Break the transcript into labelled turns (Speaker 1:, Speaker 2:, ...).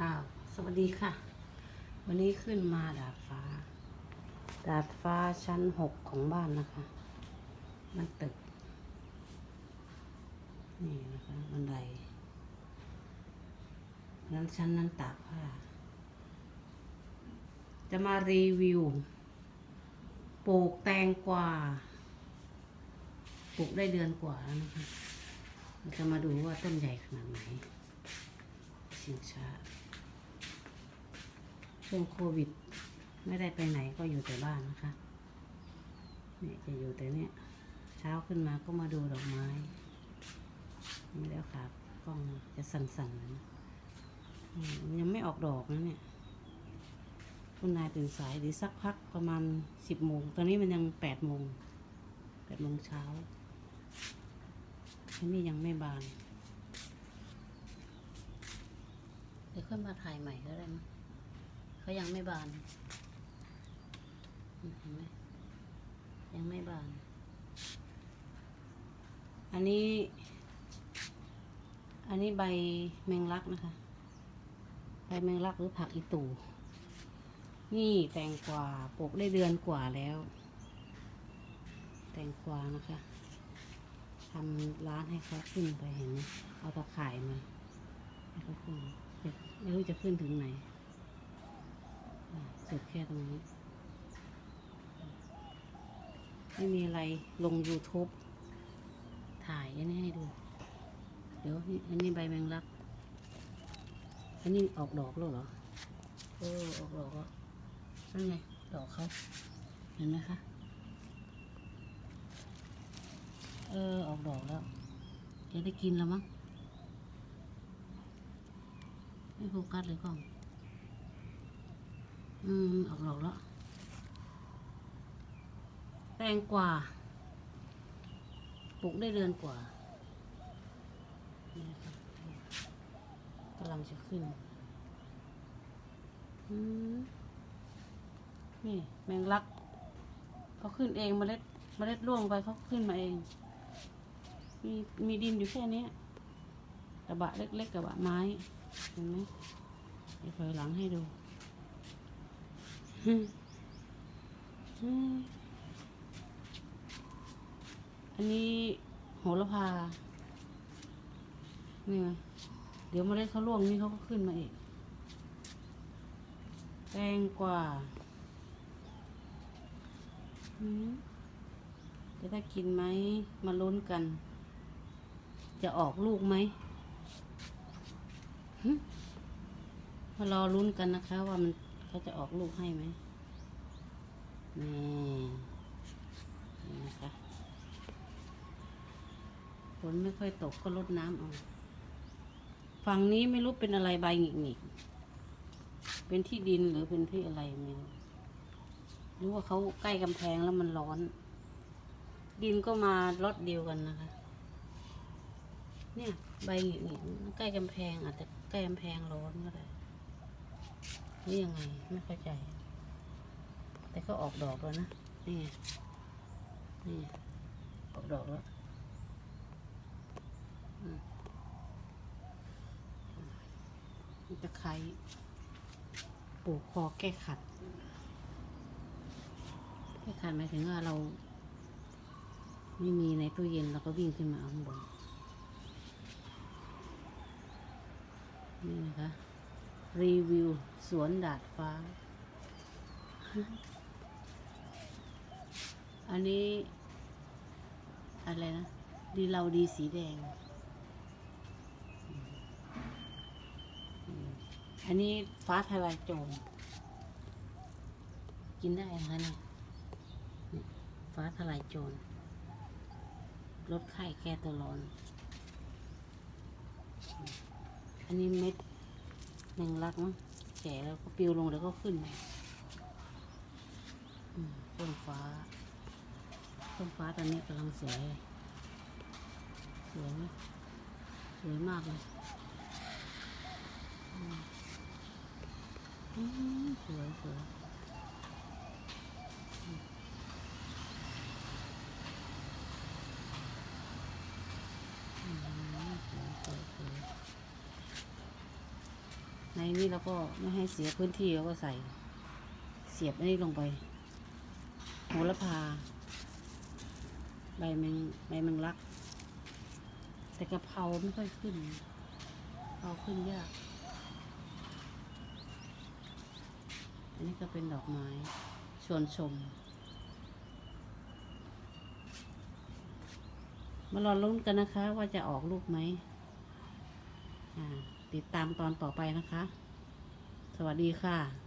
Speaker 1: อ้าวสวัสดีค่ะ วันนี้ขึ้นมาดาดฟ้า ดาดฟ้าชั้นหกของบ้านนะคะ มันตึก นี่นะคะบันไดนั้นชั้นนั้นตากผ้า จะมารีวิว ปลูกแตงกวา ปลูกได้เดือนกว่าแล้วนะคะ เราจะมาดูว่าต้นใหญ่ขนาดไหน เสียงช้า ช่วงโควิด ไม่ได้ไปไหนก็อยู่แต่บ้านนะคะเนี่ยจะอยู่แต่เนี่ย เช้าขึ้นมาก็มาดูดอกไม้ นี่แล้วค่ะกล้องจะสั่นๆนะยังไม่ออกดอกนะเนี่ย คุณนายตื่นสายดีสักพักประมาณสิบโมง ตอนนี้มันยังแปดโมงแปดโมงเช้าอันนี้ยังไม่บาน เดี๋ยวค่อยมาถ่ายใหม่ก็ได้มั้ เขายังไม่บานเห็นไหมยังไม่บาน อันนี้ อันนี้ใบแมงลักนะคะ ใบแมงลักหรือผักอีตู นี่แตงกวาปลูกได้เดือนกว่าแล้ว แตงกวานะคะทำร้านให้เขาขึ้นไปเห็นไหมเอาตะข่ายมาให้เขาขึ้นจะไม่รู้จะขึ้นถึงไหน สุดแค่ตรงนี้ ไม่มีอะไรลง YouTube ถ่ายอันนี้ให้ดู เดี๋ยวนี่อันนี้ใบแมงลัก อันนี้ออกดอกแล้วเหรอเออออกดอกแล้วนั่นไงดอกเขาเห็นไหมคะ เออออกดอกแล้วจะได้กินแล้วมั้งไม่โฟกัสเลยกล้อง อืม ออกดอกแล้วแตงกว่า ปลูกได้เดือนกว่ากำลังจะขึ้น อืม นี่ แมงลักเขาขึ้นเองเมล็ดเมล็ดร่วงไปเขาขึ้นมาเอง มีมีดินอยู่แค่นี้กระบะเล็กๆกระบะไม้ เห็นไหมเดี๋ยวถอยหลังให้ดู อันนี้โหระพา นี่ไงเดี๋ยวมาเล็ดเขาล่วงนี่เขาก็ขึ้นมาอีก แตงกว่าจะได้กินไหม มาลุ้นกัน จะออกลูกไหมมารอลุ้นกันนะคะว่ามัน เขาจะออกลูกให้ไหมนี่นี่นะคะฝนไม่ค่อยตกก็ลดน้ำเอาฝั่งนี้ไม่รู้เป็นอะไรใบหงิกหงิกเป็นที่ดินหรือเป็นที่อะไรไม่รู้หรือว่าเขาใกล้กำแพงแล้วมันร้อน ดินก็มารถเดียวกันนะคะ เนี่ยใบหงิกหงิกใกล้กำแพงอาจจะใกล้กำแพงร้อนก็ได้ นี่ยังไงไม่เข้าใจ แต่ก็ออกดอกแล้วนะ นี่ นี่ ออกดอกแล้วตะไคร้ปลูกพอแก้ขัด แก้ขัดหมายถึงว่าเรา ไม่มีในตู้เย็นเราก็วิ่งขึ้นมาเอาข้างบนนี่นะคะ รีวิว สวนดาดฟ้า อันนี้ อะไรนะ ดีเราดีสีแดง อันนี้ฟ้าทลายโจรกินได้นะคะเนี่ยเนี่ยฟ้าทลายโจรลดไข้แก้ตัวร้อน อันนี้เม็ด แมงลักมั้งแก่แล้วก็ปิวลงแล้วก็ขึ้นมาต้นฟ้าต้นฟ้าตอนนี้กำลังสวยเลยสวยไหมสวยมากเลยสวยสวย อืมสวยสวยสวยในนี้เราก็ไม่ให้เสียพื้นที่เราก็ใส่ เสียบอันนี้ลงไปโหระพา ใบแมงใบแมงลัก แต่กะเพราไม่ค่อยขึ้นเพราขึ้นยาก อันนี้ก็เป็นดอกไม้ชวนชมมารอลุ้นกันนะคะว่าจะออกลูกไหมอ่า ติดตามตอนต่อไปนะคะ สวัสดีค่ะ